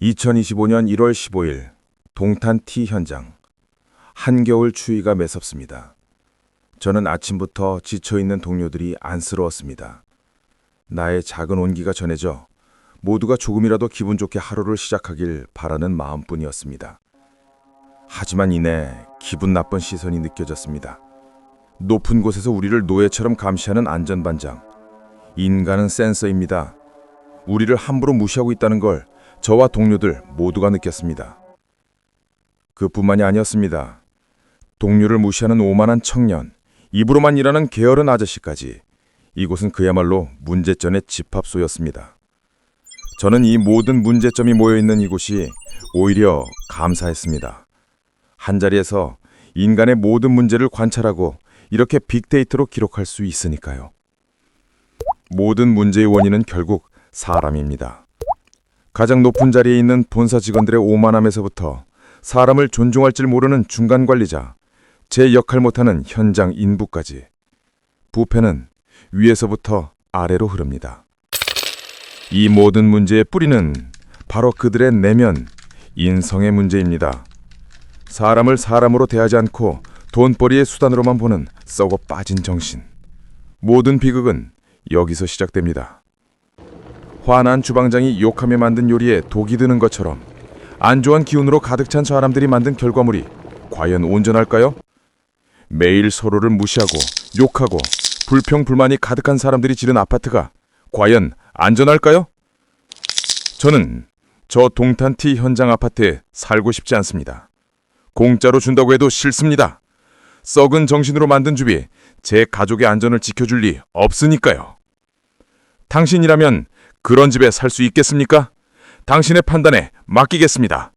2025년 1월 15일 동탄 T 현장. 한겨울 추위가 매섭습니다. 저는 아침부터 지쳐있는 동료들이 안쓰러웠습니다. 나의 작은 온기가 전해져 모두가 조금이라도 기분 좋게 하루를 시작하길 바라는 마음뿐이었습니다. 하지만 이내 기분 나쁜 시선이 느껴졌습니다. 높은 곳에서 우리를 노예처럼 감시하는 안전반장. 인간은 센서입니다. 우리를 함부로 무시하고 있다는 걸 저와 동료들 모두가 느꼈습니다. 그뿐만이 아니었습니다. 동료를 무시하는 오만한 청년, 입으로만 일하는 게으른 아저씨까지 이곳은 그야말로 문제점의 집합소였습니다. 저는 이 모든 문제점이 모여 있는 이곳이 오히려 감사했습니다. 한 자리에서 인간의 모든 문제를 관찰하고 이렇게 빅데이터로 기록할 수 있으니까요. 모든 문제의 원인은 결국 사람입니다. 가장 높은 자리에 있는 본사 직원들의 오만함에서부터 사람을 존중할 줄 모르는 중간 관리자, 제 역할 못하는 현장 인부까지 부패는 위에서부터 아래로 흐릅니다. 이 모든 문제의 뿌리는 바로 그들의 내면, 인성의 문제입니다. 사람을 사람으로 대하지 않고 돈벌이의 수단으로만 보는 썩어 빠진 정신. 모든 비극은 여기서 시작됩니다. 화난 주방장이 욕하며 만든 요리에 독이 드는 것처럼 안 좋은 기운으로 가득 찬 사람들이 만든 결과물이 과연 온전할까요? 매일 서로를 무시하고 욕하고 불평 불만이 가득한 사람들이 지른 아파트가 과연 안전할까요? 저는 저 동탄티 현장 아파트에 살고 싶지 않습니다. 공짜로 준다고 해도 싫습니다. 썩은 정신으로 만든 집이 제 가족의 안전을 지켜줄 리 없으니까요. 당신이라면 그런 집에 살 수 있겠습니까? 당신의 판단에 맡기겠습니다.